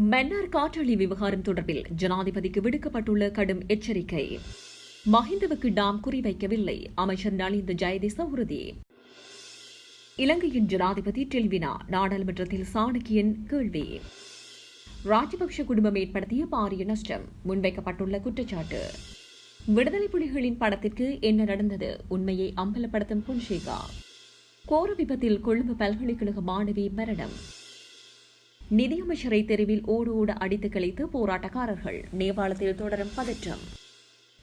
மன்னார் காற்றழி விவகாரம் தொடர்பில் ஜனாதிபதிக்கு விடுக்கப்பட்டுள்ள கடும் எச்சரிக்கை. மஹிந்தவுக்கு டாம் குறிவைக்கவில்லை. அமைச்சர் நலிந்த ஜெயதேச உறுதி. இலங்கையின் ஜனாதிபதி டெல்வினா நாடாளுமன்றத்தில் சாணக்கியன் கேள்வி. ராஜபக்ஷ குடும்பம் ஏற்படுத்திய பாரிய நஷ்டம். முன்வைக்கப்பட்டுள்ள குற்றச்சாட்டு. விடுதலை புலிகளின் படத்திற்கு என்ன நடந்தது? உண்மையை அம்பலப்படுத்தும் பொன்சேகா. கோர விபத்தில் கொழும்பு பல்கலைக்கழக மாணவி மரணம். நிதியமைச்சரை தெருவில் ஓடு ஓட அடித்து கழித்து போராட்டக்காரர்கள். நேபாளத்தில் தொடரும் பதற்றம்.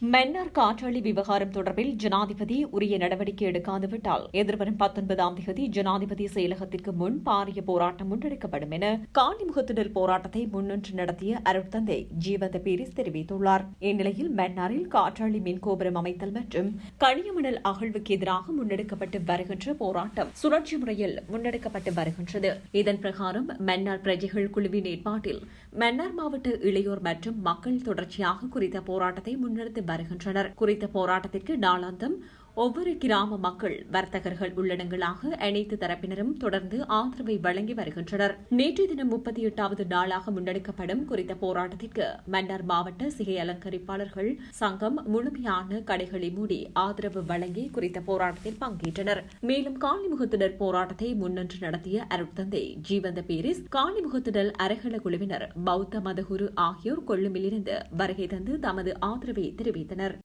மன்னார் காற்றாலை விவகாரம் தொடர்பில் ஜனாதிபதி உரிய நடவடிக்கை எடுக்காதுவிட்டால் எதிர்வரும் பத்தொன்பதாம் தேதி ஜனாதிபதி செயலகத்திற்கு முன் பாரிய போராட்டம் முன்னெடுக்கப்படும் என காலிமுகத்திடல் போராட்டத்தை முன்னின்று நடத்திய அருட்தந்தை ஜீவந்த பீரிஸ் தெரிவித்துள்ளார். இந்நிலையில் மன்னாரில் காற்றாலை மின் கோபுரம் அமைத்தல் மற்றும் கனியமணல் அகழ்வுக்கு எதிராக முன்னெடுக்கப்பட்டு வருகின்ற போராட்டம் சுழற்சி முறையில் முன்னெடுக்கப்பட்டு வருகின்றது. இதன் பிரகாரம் மன்னார் பிரஜைகள் குழுவின் ஏற்பாட்டில் மன்னார் மாவட்ட இளையோர் மற்றும் மக்கள் தொடர்ச்சியாக குறித்த போராட்டத்தை முன்னெடுத்து வருகின்றனர். குறித்த போராட்டத்திற்கு நாளாந்தம் ஒவ்வொரு கிராம மக்கள் வர்த்தகர்கள் உள்ளடங்களாக அனைத்து தரப்பினரும் தொடர்ந்து ஆதரவை வழங்கி வருகின்றனர். நேற்றைய தினம் முப்பத்தி எட்டாவது நாளாக முன்னெடுக்கப்படும் குறித்த போராட்டத்திற்கு மன்னார் மாவட்ட சிகை அலங்கரிப்பாளர்கள் சங்கம் முழுமையான கடைகளை மூடி ஆதரவு வழங்கி குறித்த போராட்டத்தில் பங்கேற்றனர். மேலும் காளிமுகத்தினர் போராட்டத்தை முன்னின்று நடத்திய அருட்தந்தை ஜீவந்த பேரிஸ் காளிமுகத்திடல் அரகல குழுவினர் பௌத்த மதகுரு ஆகியோர் கொள்ளுமிலிருந்து வருகை தந்து தமது ஆதரவை தெரிவித்தனர்.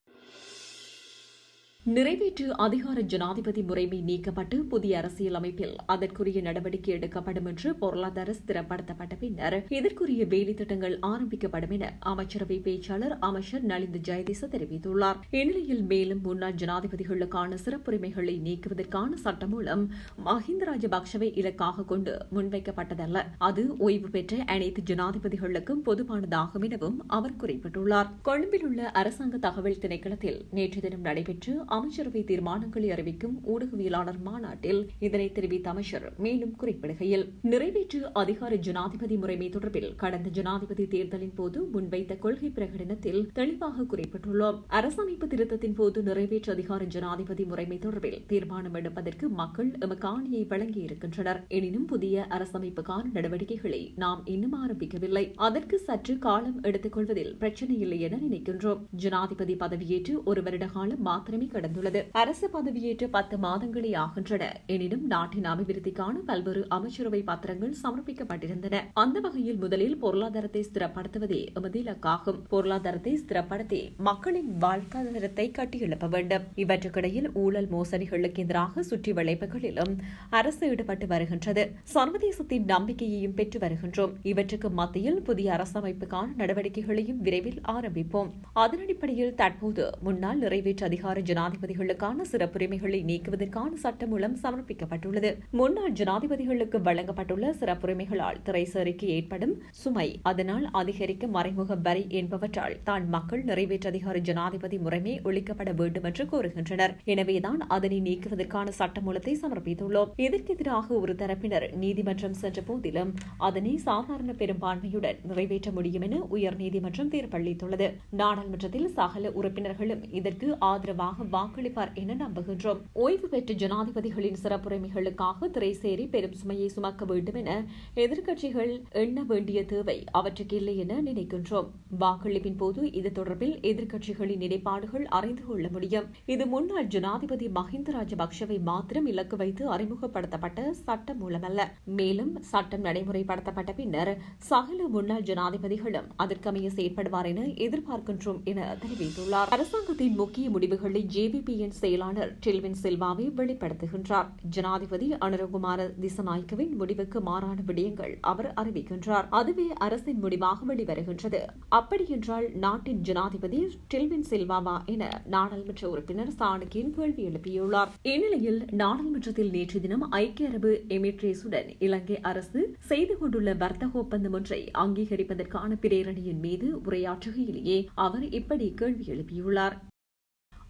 நிறைவேற்று அதிகார ஜனாதிபதி முறைமை நீக்கப்பட்டு புதிய அரசியலமைப்பில் அதற்குரிய நடவடிக்கை எடுக்கப்படும் என்று பொருளாதார ஸ்திரப்படுத்தப்பட்ட பின்னர் இதற்குரிய வேலை திட்டங்கள் ஆரம்பிக்கப்படும் என அமைச்சரவை பேச்சாளர் அமைச்சர் நலிந்த ஜெயதேச தெரிவித்துள்ளார். இந்நிலையில் மேலும் முன்னாள் ஜனாதிபதிகளுக்கான சிறப்புரிமைகளை நீக்குவதற்கான சட்டம் மூலம் மஹிந்த ராஜபக்சவை இலக்காக கொண்டு முன்வைக்கப்பட்டதல்ல. அது ஓய்வு பெற்ற அனைத்து ஜனாதிபதிகளுக்கும் பொதுவானதாகும் எனவும் அவர் குறிப்பிட்டுள்ளார். கொழும்பில் உள்ள அரசாங்க தகவல் திணைக்களத்தில் நேற்று தினம் நடைபெற்று அமைச்சரவை தீர்மானங்களை அறிவிக்கும் ஊடகவியலாளர் மாநாட்டில் இதனை தெரிவித்த அமைச்சர் மேலும் குறிப்பிடுகையில் நிறைவேற்று அதிகார ஜனாதிபதி முறைமை தொடர்பில் கடந்த ஜனாதிபதி தேர்தலின் போது முன்வைத்த கொள்கை பிரகடனத்தில் தெளிவாக குறிப்பிட்டுள்ளோம். அரசமைப்பு திருத்தத்தின் போது நிறைவேற்று அதிகார ஜனாதிபதி முறைமை தொடர்பில் தீர்மானம் எடுப்பதற்கு மக்கள் எமக்கு ஆணையை வழங்கியிருக்கின்றனர். எனினும் புதிய அரசமைப்புக்கான நடவடிக்கைகளை நாம் இன்னும் ஆரம்பிக்கவில்லை. அதற்கு சற்று காலம் எடுத்துக் கொள்வதில் பிரச்சனை இல்லை என நினைக்கின்றோம். ஜனாதிபதி பதவியேற்று ஒரு வருட காலம் மாத்திரமே கடந்துள்ளது. அரசு பதவியேற்ற பத்து மாதங்களே ஆகின்றன. எனினும் நாட்டின் அபிவிருத்திக்கான பல்வேறு அமைச்சரவை பத்திரங்கள் சமர்ப்பிக்கப்பட்டிருந்தன. அந்த வகையில் முதலில் பொருளாதாரத்தை ஸ்திரப்படுத்துவதே எமது இலக்காகும். பொருளாதாரத்தை ஸ்திரப்படுத்தி மக்களின் வாழ்வாதாரத்தை கட்டியெழுப்ப வேண்டும். இவற்றுக்கிடையில் ஊழல் மோசடிகளுக்கு எதிராக சுற்றி வளைப்புகளிலும் அரசு ஈடுபட்டு வருகின்றது. சர்வதேசத்தின் நம்பிக்கையையும் பெற்று வருகின்றோம். இவற்றுக்கு மத்தியில் புதிய அரசமைப்புக்கான நடவடிக்கைகளையும் விரைவில் ஆரம்பிப்போம். அதன் அடிப்படையில் தற்போது முன்னாள் நிறைவேற்று அதிகார ஜனாதிபதி ஜனாதிபதிகளுக்கான சிறப்புரிமைகளை நீக்குவதற்கான சட்டம் மூலம் சமர்ப்பிக்கப்பட்டுள்ளது. முன்னாள் ஜனாதிபதிகளுக்கு வழங்கப்பட்டுள்ள சிறப்புரிமைகளால் திரைசேரிக்கு ஏற்படும் சுமை அதனால் அதிகரிக்கும் மறைமுக வரி என்பவற்றால் தான் மக்கள் நிறைவேற்று அதிகார ஜனாதிபதி முறைமை ஒழிக்கப்பட வேண்டும் என்று கூறுகின்றனர் எனவேதான் அதனை நீக்குவதற்கான சட்டமூலத்தை சமர்ப்பித்துள்ளோம். இதற்கு எதிராக ஒரு தரப்பினர் நீதிமன்றம் சென்ற போதிலும் அதனை சாதாரண பெரும்பான்மையுடன் நிறைவேற்ற முடியும் என உயர்நீதிமன்றம் தீர்ப்பளித்துள்ளது. நாடாளுமன்றத்தில் சகல உறுப்பினர்களும் இதற்கு ஆதரவாக வாக்களிப்பார் என நம்புகின்றோம். ஓய்வு பெற்ற ஜனாதிபதிகளின் சிறப்புரிமைகளுக்காக திரைசேரி பெரும் சுமையை சுமக்க வேண்டும் என எதிர்க்கட்சிகள் எண்ண வேண்டிய தேவை அவற்றுக்கு இல்லை என நினைக்கின்றோம். வாக்களிப்பின் போது இது தொடர்பில் எதிர்க்கட்சிகளின் நிலைப்பாடுகள் அறிந்து கொள்ள முடியும். இது முன்னாள் ஜனாதிபதி மஹிந்த ராஜபக்சவை மாத்திரம் இலக்கு வைத்து அறிமுகப்படுத்தப்பட்ட சட்டம் மூலமல்ல. மேலும் சட்டம் நடைமுறைப்படுத்தப்பட்ட பின்னர் சகல முன்னாள் ஜனாதிபதிகளும் அதற்கமைய செயற்படுவார் என எதிர்பார்க்கின்றோம் என தெரிவித்துள்ளார். அரசாங்கத்தின் முக்கிய முடிவுகளை ஏவிபியின் செயலாளர் டெல்வின் சில்வாவை வெளிப்படுத்துகின்றார். ஜனாதிபதி அனுரகுமார திசநாயக்கவின் முடிவுக்கு மாறான விடயங்கள் அவர் அறிவிக்கின்றார். அதுவே அரசின் முடிவாக வெளிவருகின்றது. அப்படியென்றால் நாட்டின் ஜனாதிபதி டெல்வின் சில்வாவா என நாடாளுமன்ற உறுப்பினர் சாணக்கியன் கேள்வி எழுப்பியுள்ளார். இந்நிலையில் நாடாளுமன்றத்தில் நேற்று தினம் ஐக்கிய அரபு எமிரேட்ஸுடன் இலங்கை அரசு செய்து கொண்டுள்ள வர்த்தக ஒப்பந்தம் ஒன்றை அங்கீகரிப்பதற்கான பிரேரணையின் மீது உரையாற்றுகையிலேயே அவர் இப்படி கேள்வி எழுப்பியுள்ளார்.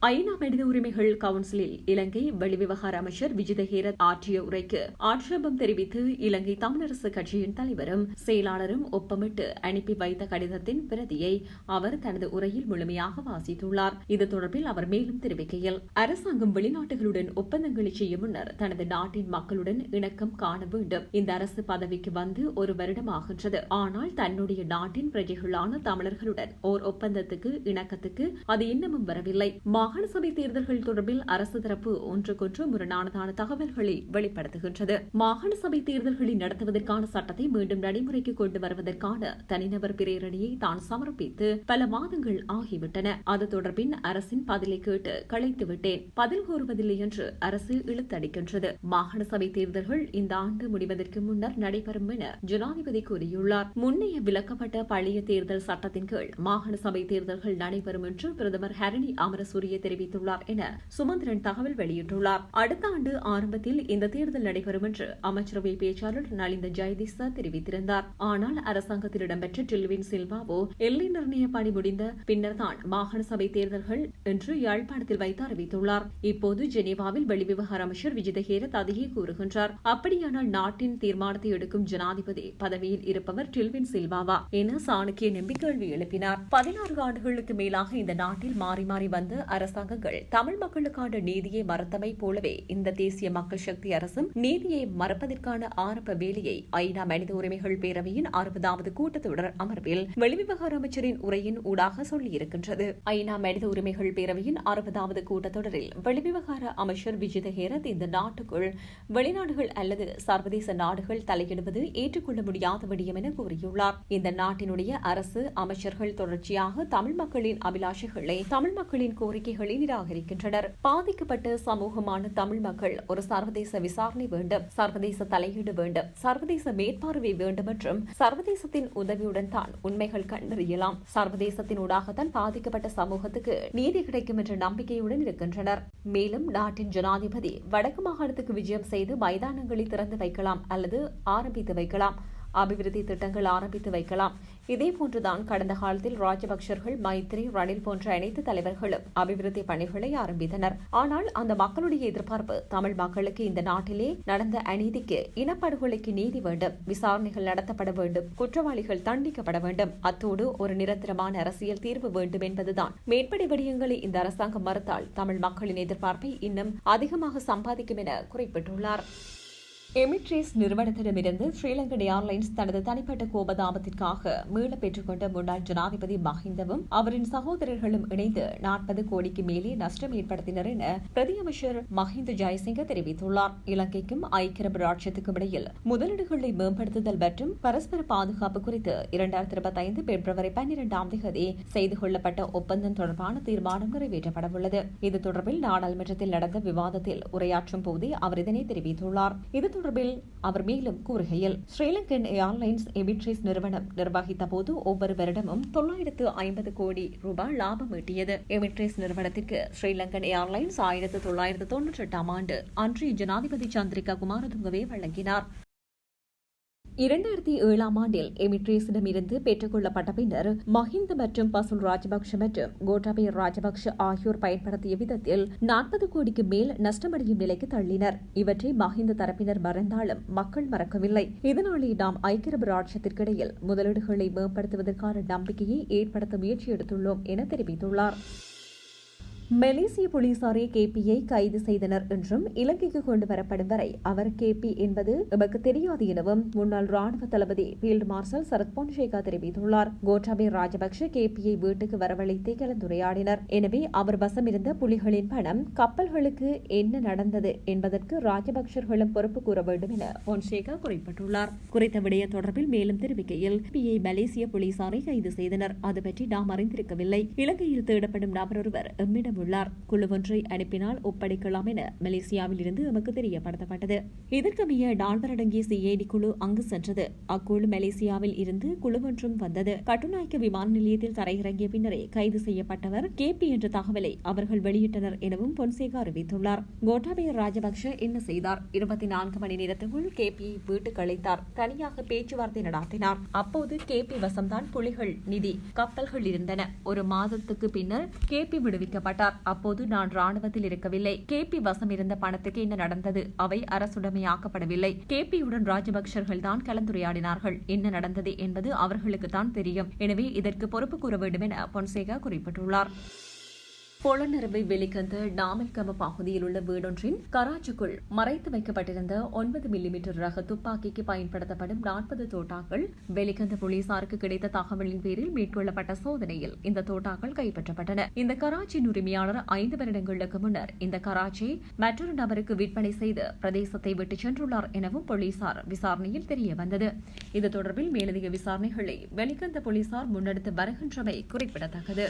ஐநா மனித உரிமைகள் கவுன்சிலில் இலங்கை வெளிவிவகார அமைச்சர் விஜிதஹேரத் ஆற்றிய உரைக்கு ஆட்சேபம் தெரிவித்து இலங்கை தமிழரசு கட்சியின் தலைவரும் செயலாளரும் ஒப்பமிட்டு அனுப்பி வைத்த கடிதத்தின் பிரதியை அவர் தனது உரையில் முழுமையாக வாசித்துள்ளார். இது தொடர்பில் அவர் மேலும் தெரிவிக்கையில் அரசாங்கம் வெளிநாட்டுகளுடன் ஒப்பந்தங்களை செய்ய முன்னர் தனது நாட்டின் மக்களுடன் இணக்கம் காண வேண்டும். இந்த அரசு பதவிக்கு வந்து ஒரு வருடமாகின்றது. ஆனால் தன்னுடைய நாட்டின் பிரஜைகளான தமிழர்களுடன் ஓர் ஒப்பந்தத்துக்கு இணக்கத்துக்கு அது இன்னமும் வரவில்லை. மாகாண சபை தேர்தல்கள் தொடர்பில் அரசு தரப்பு ஒன்றுக்கொன்று முரணானதான தகவல்களை வெளிப்படுத்துகின்றது. மாகாண சபை தேர்தல்களை நடத்துவதற்கான சட்டத்தை மீண்டும் நடைமுறைக்கு கொண்டு வருவதற்கான தனிநபர் பிரேரணியை தான் சமர்ப்பித்து பல மாதங்கள் ஆகிவிட்டன. அது தொடர்பின் அரசின் பதிலை கேட்டு களைத்து விட்டேன். பதில் கூறுவதில்லை என்று அரசு இழுத்தடிக்கின்றது. மாகாண சபை தேர்தல்கள் இந்த ஆண்டு முடிவதற்கு முன்னர் நடைபெறும் என ஜனாதிபதி கூறியுள்ளார். முன்னைய விலக்கப்பட்ட பழைய தேர்தல் சட்டத்தின் கீழ் மாகாண சபை தேர்தல்கள் நடைபெறும் என்று பிரதமர் ஹரணி அமரசூரிய தெரிவித்துள்ளார் என சுமந்திரன் தகவல் வெளியிட்டுள்ளார். அடுத்த ஆண்டு ஆரம்பத்தில் இந்த தேர்தல் நடைபெறும் என்று அமைச்சரவை பேச்சாளர் நலிந்த ஜெயதிசா தெரிவித்திருந்தார். ஆனால் அரசாங்கத்தில் இடம்பெற்ற டில்வின் சில்வாவோ எல்லை நிர்ணய பணி முடிந்த பின்னர்தான் மாகாண சபை தேர்தல்கள் என்று யாழ்ப்பாணத்தில் வைத்து அறிவித்துள்ளார். இப்போது ஜெனீவாவில் வெளிவிவகார அமைச்சர் விஜிதஹேரத் அதையே கூறுகின்றார். அப்படியானால் நாட்டின் தீர்மானத்தை எடுக்கும் ஜனாதிபதி பதவியில் இருப்பவர் டில்வின் சில்வாவா? என சாணக்கிய நம்பி கேள்வி எழுப்பினார். பதினாறு ஆண்டுகளுக்கு மேலாக இந்த நாட்டில் மாறி மாறி வந்த அரசு அரசாங்கங்கள் தமிழ் மக்களுக்கான நீதியை மறத்தமை போலவே இந்த தேசிய மக்கள் சக்தி அரசும் நீதியை மறப்பதற்கான ஆரம்ப வேலையை ஐநா மனித உரிமைகள் பேரவையின் அறுபதாவது கூட்டத்தொடர் அமர்வில் வெளிவிவகார அமைச்சரின் உரையின் ஊடாக சொல்லியிருக்கின்றது. ஐநா மனித உரிமைகள் பேரவையின் அறுபதாவது கூட்டத்தொடரில் வெளிவிவகார அமைச்சர் விஜித ஹேரத் இந்த நாட்டுக்குள் வெளிநாடுகள் அல்லது சர்வதேச நாடுகள் தலையிடுவது ஏற்றுக்கொள்ள முடியாத விடயம் என கூறியுள்ளார். இந்த நாட்டினுடைய அரசு அமைச்சர்கள் தொடர்ச்சியாக தமிழ் மக்களின் அபிலாஷைகளை தமிழ் மக்களின் கோரிக்கைகள் நிராகரிக்கின்றனர். பாதிக்கப்பட்ட சமூகமான தமிழ் மக்கள் ஒரு சர்வதேச விசாரணை வேண்டும் சர்வதேச தலையீடு வேண்டும் சர்வதேச மேற்பார்வை வேண்டும் மற்றும் சர்வதேசத்தின் உதவியுடன் தான் உண்மைகள் கண்டறியலாம். சர்வதேசத்தின் ஊடாகத்தான் பாதிக்கப்பட்ட சமூகத்துக்கு நீதி கிடைக்கும் என்ற நம்பிக்கையுடன் இருக்கின்றனர். மேலும் நாட்டின் ஜனாதிபதி வடக்கு மாகாணத்துக்கு விஜயம் செய்து மைதானங்களை திறந்து வைக்கலாம் அல்லது ஆரம்பித்து வைக்கலாம். அபிவிருத்தி திட்டங்கள் ஆரம்பித்து வைக்கலாம். இதேபோன்றுதான் கடந்த காலத்தில் ராஜபக்சர்கள் மைத்ரி ரணில் போன்ற அனைத்து தலைவர்களும் அபிவிருத்தி பணிகளை ஆரம்பித்தனர். ஆனால் அந்த மக்களுடைய எதிர்பார்ப்பு தமிழ் மக்களுக்கு இந்த நாட்டிலே நடந்த அநீதிக்கு இனப்படுகொலைக்கு நீதி வேண்டும் விசாரணைகள் நடத்தப்பட வேண்டும் குற்றவாளிகள் தண்டிக்கப்பட வேண்டும். அத்தோடு ஒரு நிரந்தரமான அரசியல் தீர்வு வேண்டும் என்பதுதான். மேற்படி விடயங்களை இந்த அரசாங்கம் மறுத்தால் தமிழ் மக்களின் எதிர்பார்ப்பை இன்னும் அதிகமாக சம்பாதிக்கும் என குறிப்பிட்டுள்ளார். எமிட்ரேஸ் நிறுவனத்திடமிருந்து ஸ்ரீலங்கன் ஏர்லைன்ஸ் தனது தனிப்பட்ட கோபதாபத்திற்காக மீள பெற்றுக்கொண்ட முன்னாள் ஜனாதிபதி மஹிந்தவும் அவரின் சகோதரர்களும் இணைந்து நாற்பது கோடிக்கு மேலே நஷ்டம் ஏற்படுத்தினர் என பிரதியமைச்சர் மஹிந்த ஜெயசிங்க தெரிவித்துள்ளார். இலங்கைக்கும் ஐக்கிய பிராட்சியத்துக்கும் ராட்சியத்துக்கும் இடையில் முதலீடுகளை மேம்படுத்துதல் மற்றும் பரஸ்பர பாதுகாப்பு குறித்து இரண்டாயிரத்தி இருபத்தி ஐந்து பிப்ரவரி பன்னிரெண்டாம் தேதி செய்து கொள்ளப்பட்ட ஒப்பந்தம் தொடர்பான தீர்மானம் நிறைவேற்றப்படவுள்ளது. இது தொடர்பில் நாடாளுமன்றத்தில் நடந்த விவாதத்தில் உரையாற்றும் போதே அவர் இதனை தெரிவித்துள்ளார். இது தொடர்பில் அவர் மேலும் கூறுகையில் ஸ்ரீலங்கன் ஏர்லைன்ஸ் எமிட்ரேஸ் நிறுவனம் நிர்வகித்த போது ஒவ்வொரு வருடமும் தொள்ளாயிரத்து ஐம்பது கோடி ரூபாய் லாபம் ஈட்டியது. எமிட்ரேஸ் நிறுவனத்திற்கு ஸ்ரீலங்கன் ஏர்லைன்ஸ் ஆயிரத்து தொள்ளாயிரத்து தொன்னூற்றி எட்டாம் ஆண்டு அன்றைய ஜனாதிபதி சந்திரிகா குமாரதுங்கவே வழங்கினார். இரண்டாயிரத்தி ஏழாம் ஆண்டில் எமிட்ரேஸிடமிருந்து பெற்றுக்கொள்ளப்பட்ட பின்னர் மஹிந்த மற்றும் பசுல் ராஜபக்ஷ மற்றும் கோட்டாபய ராஜபக்ஷ ஆகியோர் பயன்படுத்திய விதத்தில் நாற்பது கோடிக்கு மேல் நஷ்டமடையும் நிலைக்கு தள்ளினர். இவற்றை மஹிந்த தரப்பினர் மறந்தாலும் மக்கள் மறக்கவில்லை. இதனாலே நாம் ஐக்கிய அரபு ராட்சத்திற்கிடையில் முதலீடுகளை மேம்படுத்துவதற்கான நம்பிக்கையை ஏற்படுத்த முயற்சி எடுத்துள்ளோம் என தெரிவித்துள்ளார். மலேசிய போலீசாரே கேபியை கைது செய்தனர் என்றும் இலங்கைக்கு கொண்டு வரப்படும் வரை அவர் கேபி என்பது எமக்கு தெரியாது எனவும் முன்னாள் ராணுவ தளபதி பீல்டு மார்ஷல் சரத் பொன்சேகா தெரிவித்துள்ளார். கோட்டாபே ராஜபக்ஷ கேபியை வீட்டுக்கு வரவழைத்து கலந்துரையாடினர். எனவே அவர் வசமிருந்த புலிகளின் பணம் கப்பல்களுக்கு என்ன நடந்தது என்பதற்கு ராஜபக்ஷர்களும் பொறுப்பு கூற வேண்டும் என பொன்சேகா குறிப்பிட்டுள்ளார். குறித்த விடய தொடர்பில் மேலும் தெரிவிக்கையில் கேபியை மலேசிய போலீசாரை கைது செய்தனர். அது பற்றி நாம் அறிந்திருக்கவில்லை. இலங்கையில் தேடப்படும் நபர் ஒருவர் எம்மிடம் உள்ளார் குழு ஒன்றை அனுப்பினால் ஒப்படைக்கலாம் என மலேசியாவில் இருந்து எமக்கு தெரியப்படுத்தப்பட்டது. இதற்கமைய டால்பர் அடங்கிய சிஐடி குழு அங்கு சென்றது. அக்குழு மலேசியாவில் இருந்து குழு ஒன்றும் வந்தது. கட்டுநாயக்க விமான நிலையத்தில் தரையிறங்கிய பின்னரே கைது செய்யப்பட்டவர் கேபி என்ற தகவலை அவர்கள் வெளியிட்டனர் எனவும் பொன்சேகா அறிவித்துள்ளார். கோட்டாபய ராஜபக்ஷ என்ன செய்தார்? இருபத்தி நான்கு மணி நேரத்துக்குள் கேபியை வீட்டுக்கு அழைத்தார். தனியாக பேச்சுவார்த்தை நடத்தினார். அப்போது கேபி வசம்தான் புலிகள் நிதி கப்பல்கள் இருந்தன. ஒரு மாதத்துக்கு பின்னர் கேபி விடுவிக்கப்பட்டார். தெரிவித்துள்ளார் அப்போது நான் ராணுவத்தில் இருக்கவில்லை. கே. பி. வசம் இருந்த பணத்துக்கு என்ன நடந்தது? அவை அரசுடைமையாக்கப்படவில்லை. கேபியுடன் ராஜபக்சர்கள் தான் கலந்துரையாடினார்கள். என்ன நடந்தது என்பது அவர்களுக்கு தான் தெரியும். எனவே இதற்கு பொறுப்பு கூற வேண்டும் என பொன்சேகா குறிப்பிட்டுள்ளார். பொலனறுவை வெளிக்கந்த நாமல்கம பகுதியில் உள்ள வீடொன்றின் கராச்சுக்குள் மறைத்து வைக்கப்பட்டிருந்த ஒன்பது மில்லிமீட்டர் ரக துப்பாக்கிக்கு பயன்படுத்தப்படும் நாற்பது தோட்டாக்கள் வெளிக்கந்த போலீசாருக்கு கிடைத்த தகவலின் பேரில் மேற்கொள்ளப்பட்ட சோதனையில் இந்த தோட்டாக்கள் கைப்பற்றப்பட்டன. இந்த கராச்சியின் உரிமையாளர் ஐந்து வருடங்களுக்கு முன்னர் இந்த கராச்சியை மற்றொரு நபருக்கு விற்பனை செய்து பிரதேசத்தை விட்டு சென்றுள்ளார் எனவும் போலீசார் விசாரணையில் தெரியவந்தது இது தொடர்பில் மேலதிக விசாரணைகளை வெளிக்கந்த போலீசார் முன்னெடுத்து வருகின்றமை குறிப்பிடத்தக்கது.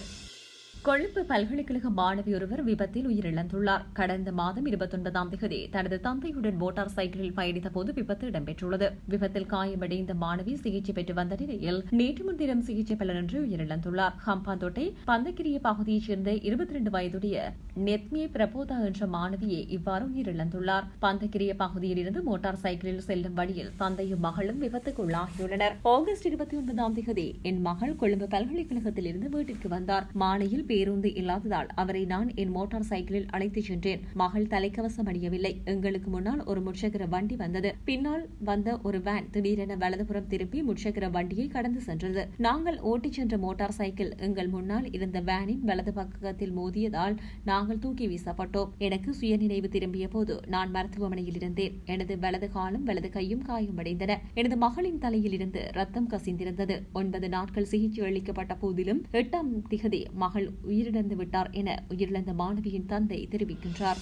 கொழும்பு பல்கலைக்கழக மாணவி ஒருவர் விபத்தில் உயிரிழந்துள்ளார். கடந்த மாதம் இருபத்தொன்பதாம் தேதி தனது தந்தையுடன் மோட்டார் சைக்கிளில் பயணித்த போது விபத்து இடம்பெற்றுள்ளது. விபத்தில் காயமடைந்த மாணவி சிகிச்சை பெற்று வந்த நிலையில் நேற்று முன்தினம் சிகிச்சை பலனின்றி உயிரிழந்துள்ளார். ஹம்பாந்தோட்டை பந்தக்கிரிய பகுதியைச் சேர்ந்த இருபத்தி ரெண்டு வயதுடைய நெத்மியே பிரபோதா என்ற மாணவியே இவ்வாறு உயிரிழந்துள்ளார். பந்தக்கிரிய பகுதியில் இருந்து மோட்டார் சைக்கிளில் செல்லும் வழியில் தந்தையும் மகளும் விபத்துக்குள்ளாகியுள்ளனர். ஆகஸ்ட் இருபத்தி ஒன்பதாம் தேதி என் மகள் கொழும்பு பல்கலைக்கழகத்தில் இருந்து வீட்டிற்கு வந்தார். மாலையில் பேருந்து இல்லாததால் அவரை நான் என் மோட்டார் சைக்கிளில் அழைத்துச் சென்றேன். மகள் தலைக்கவசம் அணியவில்லை. எங்களுக்கு முன்னால் ஒரு முச்சக்கர வண்டி வந்தது. பின்னால் வந்த ஒரு வேன் திடீரென வலதுபுறம் திருப்பி முச்சக்கர வண்டியை கடந்து சென்றது. நாங்கள் ஓட்டிச் சென்ற மோட்டார் சைக்கிள் எங்கள் முன்னால் இருந்த வேனின் வலது பக்கத்தில் மோதியதால் நாங்கள் தூக்கி வீசப்பட்டோம். எனக்கு சுயநினைவு திரும்பிய போது நான் மருத்துவமனையில் இருந்தேன். எனது வலது காலும் வலது கையும் காயமடைந்தன. எனது மகளின் தலையில் இருந்து ரத்தம் கசிந்திருந்தது. ஒன்பது நாட்கள் சிகிச்சை அளிக்கப்பட்ட போதிலும் எட்டாம் திகதி மகள் உயிரிழந்து விட்டார் என உயிரிழந்த மாணவியின் தந்தை தெரிவிக்கின்றார்.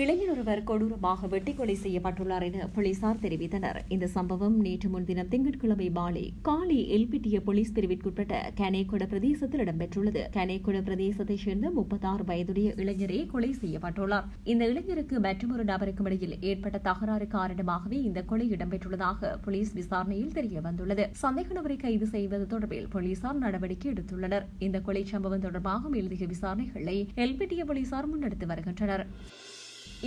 இளைஞர் ஒருவர் கொடூரமாக வெட்டி கொலை செய்யப்பட்டுள்ளார் என போலீசார் தெரிவித்தனர். இந்த சம்பவம் நேற்று முன்தினம் திங்கட்கிழமை மாலை காலி எல்பிட்டிய போலீஸ் பிரிவிற்குட்பட்ட கனேகுட பிரதேசத்தில் இடம்பெற்றுள்ளது. கனேகுட பிரதேசத்தைச் சேர்ந்த முப்பத்தாறு வயதுடைய இளைஞரே கொலை செய்யப்பட்டுள்ளார். இந்த இளைஞருக்கு மற்றொரு நபருக்கும் இடையில் ஏற்பட்ட தகராறு காரணமாகவே இந்த கொலை இடம்பெற்றுள்ளதாக போலீஸ் விசாரணையில் தெரிய வந்துள்ளது சந்தேக நபரை கைது செய்வது தொடர்பில் போலீசார் நடவடிக்கை எடுத்துள்ளனர். இந்த கொலை சம்பவம் தொடர்பாக மேலதிக விசாரணைகளை எல்பிட்டிய போலீசார் முன்னெடுத்து வருகின்றனர்.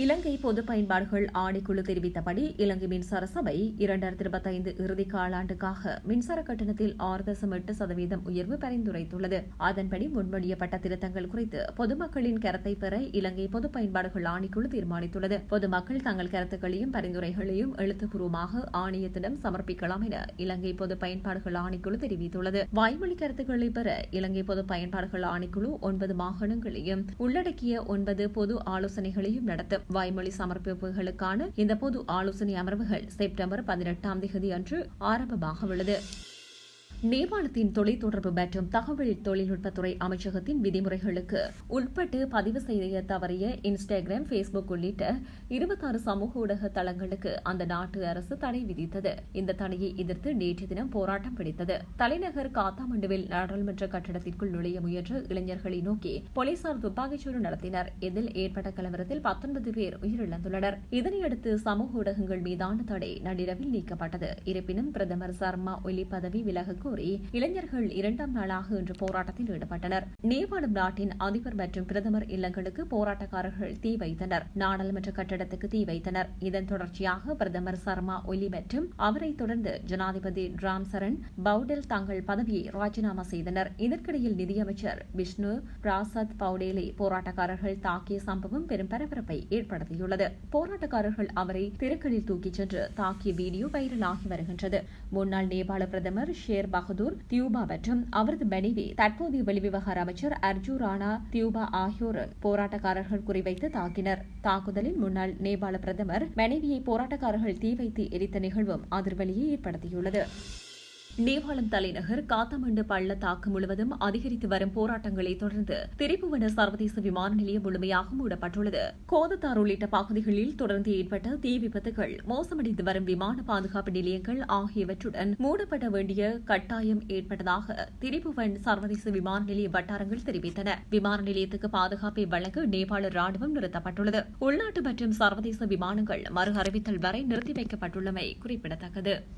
இலங்கை பொது பயன்பாடுகள் ஆணைக்குழு தெரிவித்தபடி இலங்கை மின்சார சபை இரண்டாயிரத்தி இருபத்தைந்து இறுதி காலாண்டுக்காக மின்சார கட்டணத்தில் ஆறு தசம் எட்டு சதவீதம் உயர்வு பரிந்துரைத்துள்ளது. அதன்படி முன்மொழியப்பட்ட திருத்தங்கள் குறித்து பொதுமக்களின் கருத்தை பெற இலங்கை பொது பயன்பாடுகள் ஆணைக்குழு தீர்மானித்துள்ளது. பொதுமக்கள் தங்கள் கருத்துக்களையும் பரிந்துரைகளையும் எழுத்துப்பூர்வமாக ஆணையத்திடம் சமர்ப்பிக்கலாம் என இலங்கை பொது பயன்பாடுகள் ஆணைக்குழு தெரிவித்துள்ளது. வாய்மொழி கருத்துக்களை பெற இலங்கை பொது பயன்பாடுகள் ஆணைக்குழு ஒன்பது மாகாணங்களையும் உள்ளடக்கிய ஒன்பது பொது ஆலோசனைகளையும் நடத்தும். வாய்மொழி சமர்ப்பிப்புகளுக்கான இந்த பொது ஆலோசனை அமர்வுகள் செப்டம்பர் பதினெட்டாம் தேதி அன்று ஆரம்பமாக உள்ளது நேபாளத்தின் தொலைத்தொடர்பு மற்றும் தகவல் தொழில்நுட்பத்துறை அமைச்சகத்தின் விதிமுறைகளுக்கு உட்பட்டு பதிவு செய்ய தவறிய இன்ஸ்டாகிராம் பேஸ்புக் உள்ளிட்ட இருபத்தாறு சமூக ஊடக தளங்களுக்கு அந்த நாட்டு அரசு தடை விதித்தது. இந்த தடையை எதிர்த்து நேற்று தினம் போராட்டம் பிடித்தது. தலைநகர் காத்தாமண்டுவில் நாடாளுமன்ற கட்டடத்திற்குள் நுழைய முயன்ற இளைஞர்களை நோக்கி போலீசார் துப்பாக்கிச்சூடு நடத்தினர். இதில் ஏற்பட்ட கலவரத்தில் பத்தொன்பது பேர் உயிரிழந்துள்ளனர். இதனையடுத்து சமூக ஊடகங்கள் மீதான தடை நள்ளிரவில் நீக்கப்பட்டது. இருப்பினும் பிரதமர் சர்மா ஒலி பதவி விலக கோரி இளைஞர்கள் இரண்டாம் நாளாக இன்று போராட்டத்தில் ஈடுபட்டனர். நேபாளம் நாட்டின் அதிபர் மற்றும் பிரதமர் இல்லங்களுக்கு போராட்டக்காரர்கள் தீ வைத்தனர். நாடாளுமன்ற கட்டடத்துக்கு தீ வைத்தனர். இதன் தொடர்ச்சியாக பிரதமர் சர்மா ஒலி மற்றும் அவரை தொடர்ந்து ஜனாதிபதி ராம் சரண் பவுடெல் தங்கள் பதவியை ராஜினாமா செய்தனர். இதற்கிடையில் நிதியமைச்சர் விஷ்ணு பிராசாத் பவுடேலை போராட்டக்காரர்கள் தாக்கிய சம்பவம் பெரும் பரபரப்பை ஏற்படுத்தியுள்ளது. போராட்டக்காரர்கள் அவரை தெருக்களில் தூக்கிச் சென்று தாக்கிய வீடியோ வைரலாகி வருகின்றது. முன்னாள் நேபாள பிரதமர் ஷேர் பகதூர் தியூபா மற்றும் அவரது மனைவி தற்போதைய வெளிவிவகார அமைச்சர் அர்ஜு ராணா தியூபா ஆகியோர் போராட்டக்காரர்கள் குறிவைத்து தாக்கினர். தாக்குதலில் முன்னாள் நேபாள பிரதமர் மனைவியை போராட்டக்காரர்கள் தீ வைத்து எரித்த நிகழ்வும் அதிர்வலியை ஏற்படுத்தியுள்ளது. நேபாளம் தலைநகர் காத்தமண்டு பள்ளத்தாக்கு முழுவதும் அதிகரித்து வரும் போராட்டங்களை தொடர்ந்து திரிபுவன சர்வதேச விமான நிலையம் முழுமையாக மூடப்பட்டுள்ளது. கோதத்தார் உள்ளிட்ட பகுதிகளில் தொடர்ந்து ஏற்பட்ட தீ விபத்துகள் மோசமடைந்து வரும் விமான பாதுகாப்பு நிலையங்கள் ஆகியவற்றுடன் மூடப்பட வேண்டிய கட்டாயம் ஏற்பட்டதாக திரிபுவன் சர்வதேச விமான நிலைய வட்டாரங்கள் தெரிவித்தன. விமான நிலையத்துக்கு பாதுகாப்பை வழங்க நேபாள ராணுவம் நிறுத்தப்பட்டுள்ளது. உள்நாட்டு மற்றும் சர்வதேச விமானங்கள் மறு அறிவித்தல் வரை நிறுத்தி வைக்கப்பட்டுள்ளமை குறிப்பிடத்தக்கது.